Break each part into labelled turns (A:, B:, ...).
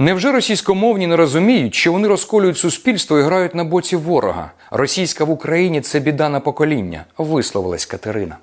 A: Невже російськомовні не розуміють, що вони розколюють суспільство і грають на боці ворога? Російська в Україні це біда на покоління, висловилась Катерина.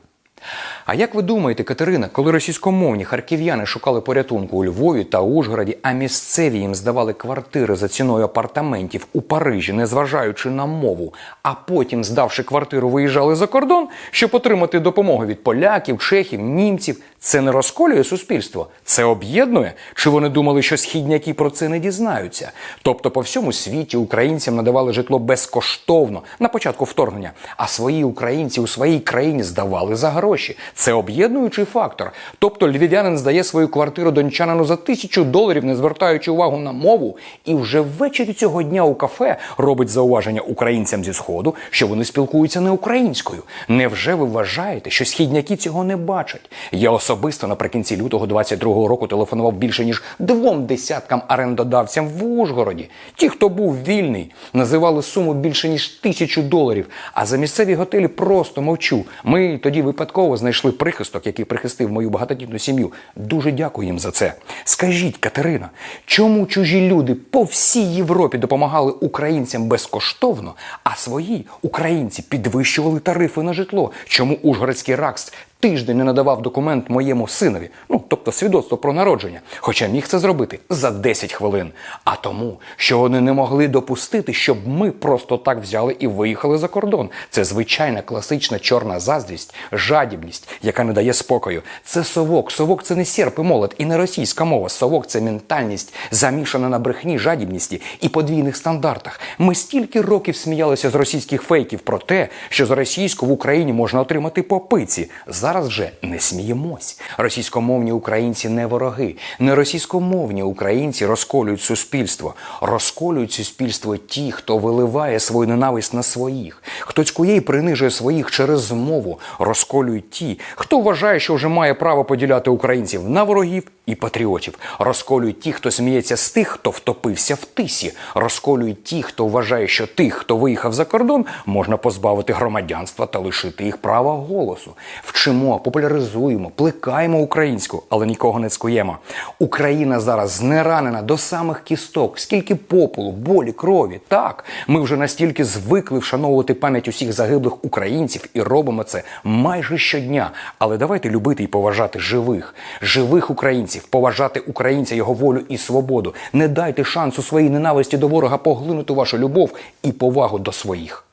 A: А як ви думаєте, Катерина, коли російськомовні харків'яни шукали порятунку у Львові та Ужгороді, а місцеві їм здавали квартири за ціною апартаментів у Парижі, незважаючи на мову, а потім, здавши квартиру, виїжджали за кордон, щоб отримати допомогу від поляків, чехів, німців, це не розколює суспільство, це об'єднує? Чи вони думали, що східняки про це не дізнаються? Тобто, по всьому світі українцям надавали житло безкоштовно на початку вторгнення, а свої українці у своїй країні здавали за гроші. Це об'єднуючий фактор. Тобто львів'янин здає свою квартиру дончанину за тисячу доларів, не звертаючи увагу на мову, і вже ввечері цього дня у кафе робить зауваження українцям зі сходу, що вони спілкуються не українською. Невже ви вважаєте, що східняки цього не бачать? Я особисто наприкінці лютого 22-го року телефонував більше ніж двом десяткам орендодавцям в Ужгороді. Ті, хто був вільний, називали суму більше ніж тисячу доларів. А за місцеві готелі просто мовчу. Ми тоді випадково знайшли прихисток, який прихистив мою багатодітну сім'ю. Дуже дякую їм за це. Скажіть, Катерина, чому чужі люди по всій Європі допомагали українцям безкоштовно, а свої українці підвищували тарифи на житло? Чому Ужгородський РАКС тиждень не надавав документ моєму синові, ну тобто свідоцтво про народження, хоча міг це зробити за 10 хвилин. А тому, що вони не могли допустити, щоб ми просто так взяли і виїхали за кордон. Це звичайна класична чорна заздрість, жадібність, яка не дає спокою. Це совок. Совок це не серп і молот, і не російська мова. Совок це ментальність, замішана на брехні, жадібності і подвійних стандартах. Ми стільки років сміялися з російських фейків про те, що за російську в Україні можна отримати попиці. Зараз вже не сміємось. Російськомовні українці не вороги, не російськомовні українці розколюють суспільство, розколюють суспільство ті, хто виливає свою ненависть на своїх, хто цькує і принижує своїх через мову, розколюють ті, хто вважає, що вже має право поділяти українців на ворогів і патріотів, розколюють ті, хто сміється з тих, хто втопився в тисі, розколюють ті, хто вважає, що тих, хто виїхав за кордон, можна позбавити громадянства та лишити їх права голосу. Вчимо, популяризуємо, плекаємо українську, але нікого не цькуємо. Україна зараз знеранена до самих кісток, скільки попелу, болі, крові. Так, ми вже настільки звикли вшановувати пам'ять усіх загиблих українців і робимо це майже щодня. Але давайте любити і поважати живих, живих українців, поважати українця, його волю і свободу. Не дайте шансу своїй ненависті до ворога поглинути вашу любов і повагу до своїх.